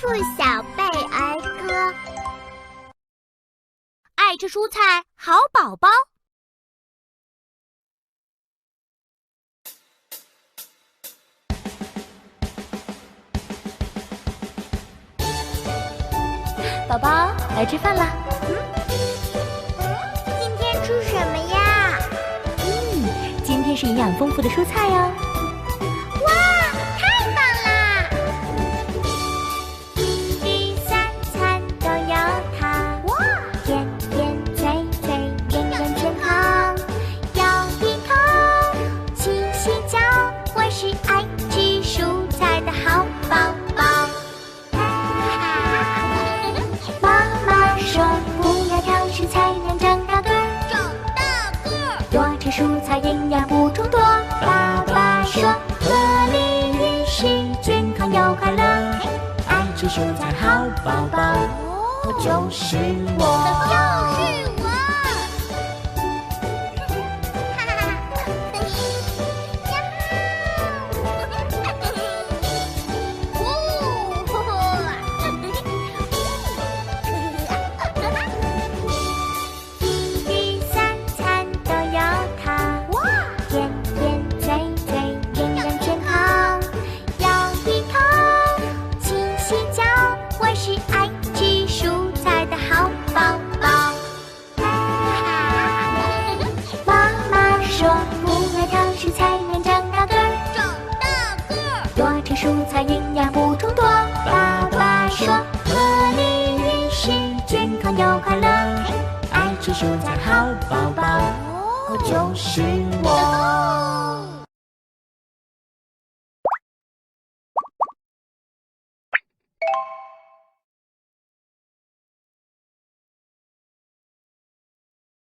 富小贝儿歌。爱吃蔬菜好宝宝。宝宝来吃饭啦！今天吃什么呀？嗯，今天是营养丰富的蔬菜哦。爱吃蔬菜好宝宝，就是我。就是我。吃蔬菜营养补充多。爸爸说合理饮食健康又快乐，爱吃蔬菜好宝宝，就是我。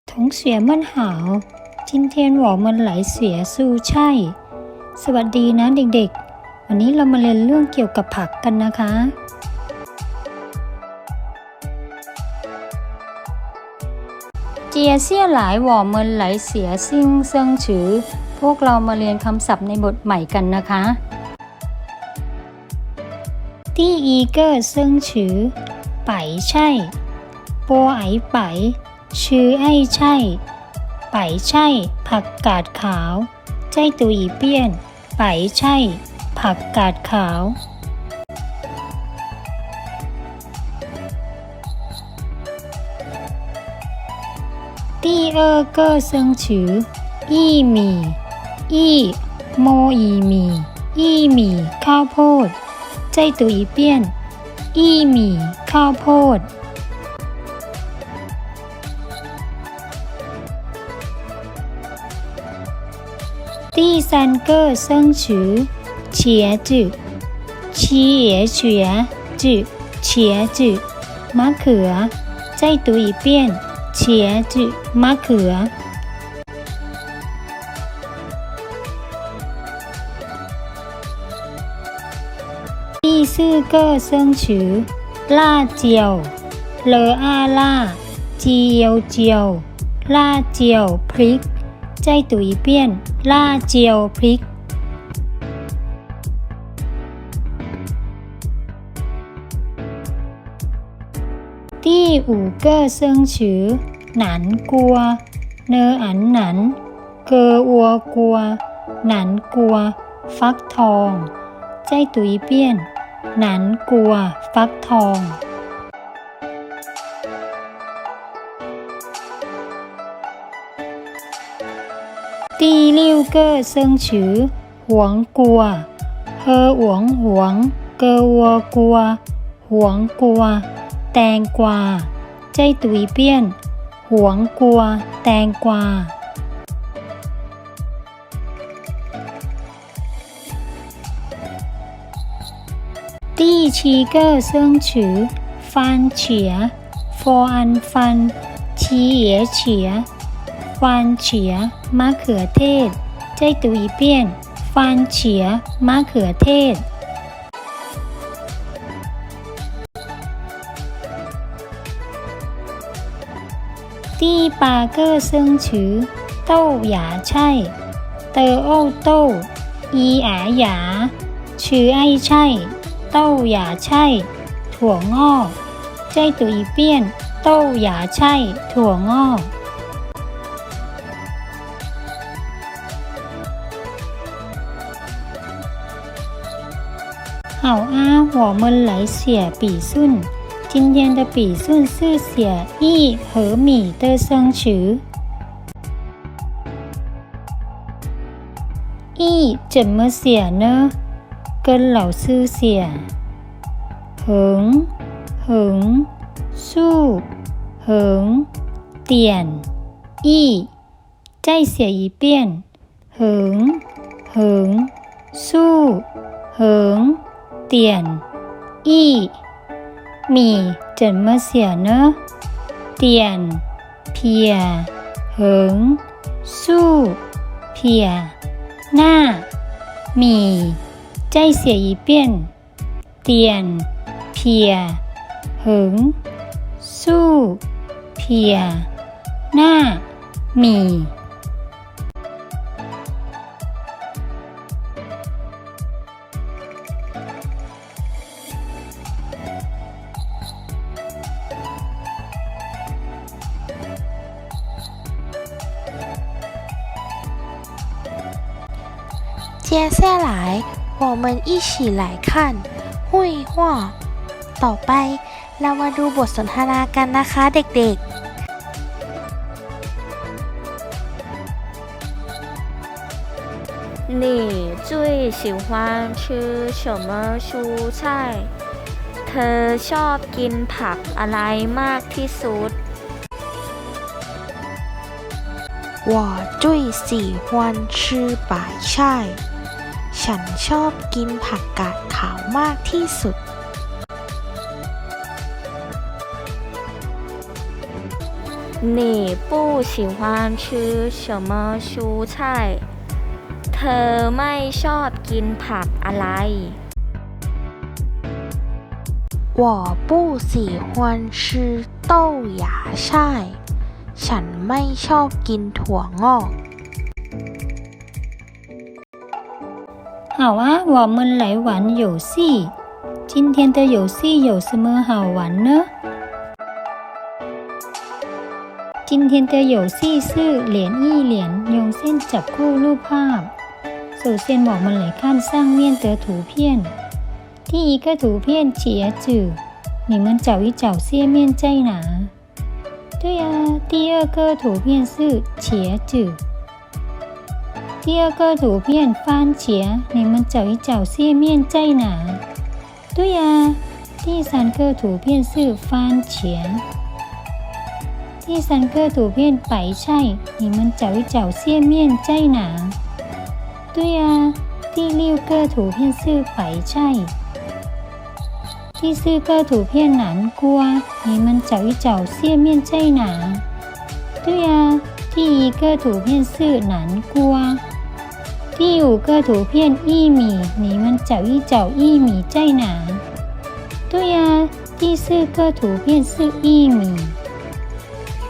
同学们好，今天我们来学สู้ใช่ สวัสดีนะเด็กๆ วันนี้เรามาเรียนเรื่องเกี่ยวกับผักกันนะคะ เจียเซี่ยหลายหว่อเมินไหลเสียซิ่งเซิงฉือ พวกเรามาเรียนคำศัพท์ในบทใหม่กันนะคะที่อีเกอร์เซิงฉือไปใช่ปัวไอไปชื่อไอใช่ ไปใช่ ผักกาดขาว ใจตุยเปี้ยน ไปใช่ ผักกาดขาว 第二个生词薏米薏โมอีหมี薏米ข้าวโพด ใจตุยเปี้ยน薏米ข้าวโพด 第三个生词 茄子茄茄子茄子มะเขือ ใจ读一遍茄子มะเขือ 第四个生词辣椒เลออาล่าเจียวเจียวล่าเจียวพริก ใจตุยเปี้ยน ล่าเจียวพริก ที่อูเกอร์เซิงฉือ หนันกัว เนออันหนัน เกออัวกัว หนันกัว ฟักทอง ใจตุยเปี้ยน หนันกัว ฟักทอง 第六个生词黄瓜和黄黄个วัวกัวหวงกัว แตงกวาใจตุยเปี้ยน หวงกลัว แตงกวาตี้ชีเกอร์เซิงฉือ ฟันเฉียฟออันฟัน ชีเอีเฉียฟันเฉียมะเขือเทศ ใจตุยเปี้ยน ฟันเฉียมะเขือเทศ ที่ปาเกอร์เซิงฉือ เต้าหยาใช่ เตอโอ้เต้า อีอาหยา ชื่อไอ้ใช่ เต้าหยาใช่ ถั่วงอกใจตุอีเปี้ยน เต้าหยาใช่ถั่วงอก 好啊，我们来写笔顺。 今天的笔顺是写一和米的生词。一怎么写呢？跟老师写。横，横，竖，横，点，一。再写一遍。横，横，竖，横。点一 มีเจินเมื่อเสียเนอะเตียน เพียเหิง สู้ เพีย หน้า มี ใจเสียอีเปียน เตียน เพียเหิง สู้ เพีย หน้า มี 我们一起来看绘画。ต่อไป เรามาดูบทสนทนากันนะคะเด็ก你最喜欢吃什么蔬菜？เธอชอบกินผักอะไรมากที่สุด ๆ我最喜欢吃白菜 ฉันชอบกินผักกาดขาวมากที่สุด 你不喜欢吃什么蔬菜？เธอไม่ชอบกินผักอะไร 我不喜欢吃豆芽菜ฉันไม่ชอบกินถั่วงอก 好啊，我们来玩游戏。今天的游戏有什么好玩呢？今天的游戏是连一连，用线จับคู่รูปภาพ。首先，我们来看上面的图片。第一个图片茄子，你们找一找下面在哪？对呀、第二个图片是茄子。 第二个图片番茄，你们找一找下面在哪？对呀、第三个图片是番茄。第三个图片白菜，你们找一找下面在哪？对呀、第六个图片是白菜。第四个图片南瓜，你们找一找下面在哪？对呀、第一个图片是南瓜。 第五个图片薏米，你们找一找薏米在哪？对呀、第四个图片是薏米。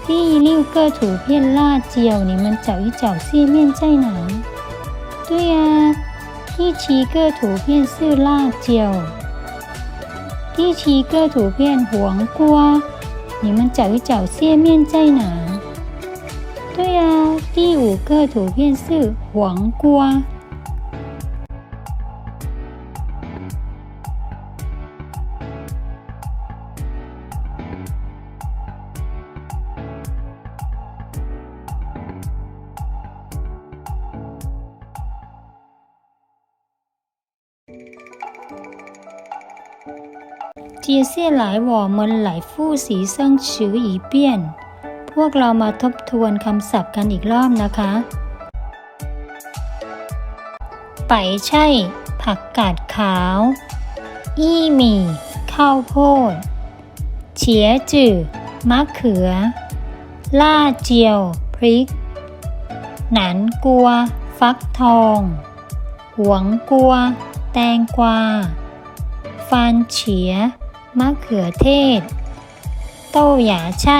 第六个图片辣椒，你们找一找下面在哪？对呀、第七个图片是辣椒。第七个图片黄瓜，你们找一找下面在哪？对呀、 第五个图片是黄瓜。接下来我们来复习生词一遍 พวกเรามาทบทวนคำศัพท์กันอีกรอบนะคะ ไปใช่ ผักกาดขาว อี้หมี่ ข้าวโพด เฉียจื่อมะเขือ ล่าเจียว พริก หนานกัว ฟักทอง หวงกัว แตงกวา ฟานเฉีย มะเขือเทศ โต้หยาใช่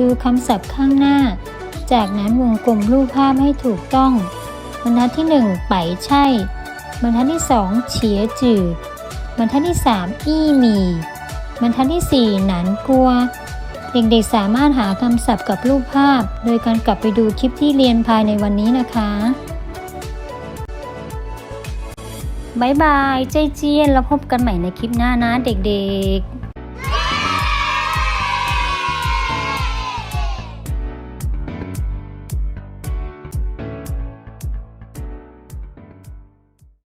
ดูคำศัพท์ข้างหน้า จากนั้นวงกลมรูปภาพให้ถูกต้อง บรรทัดที่ 1 ไปใช่ บรรทัดที่ 2 เฉียจืดบรรทัดที่ 3 อี้มี บรรทัดที่ 4 หนันกลัว เด็กๆสามารถหาคำศัพท์กับรูปภาพ โดยการกลับไปดูคลิปที่เรียนภายในวันนี้นะคะบายบายใจเจียนแล้วพบกันใหม่ในคลิปหน้านะเด็กๆ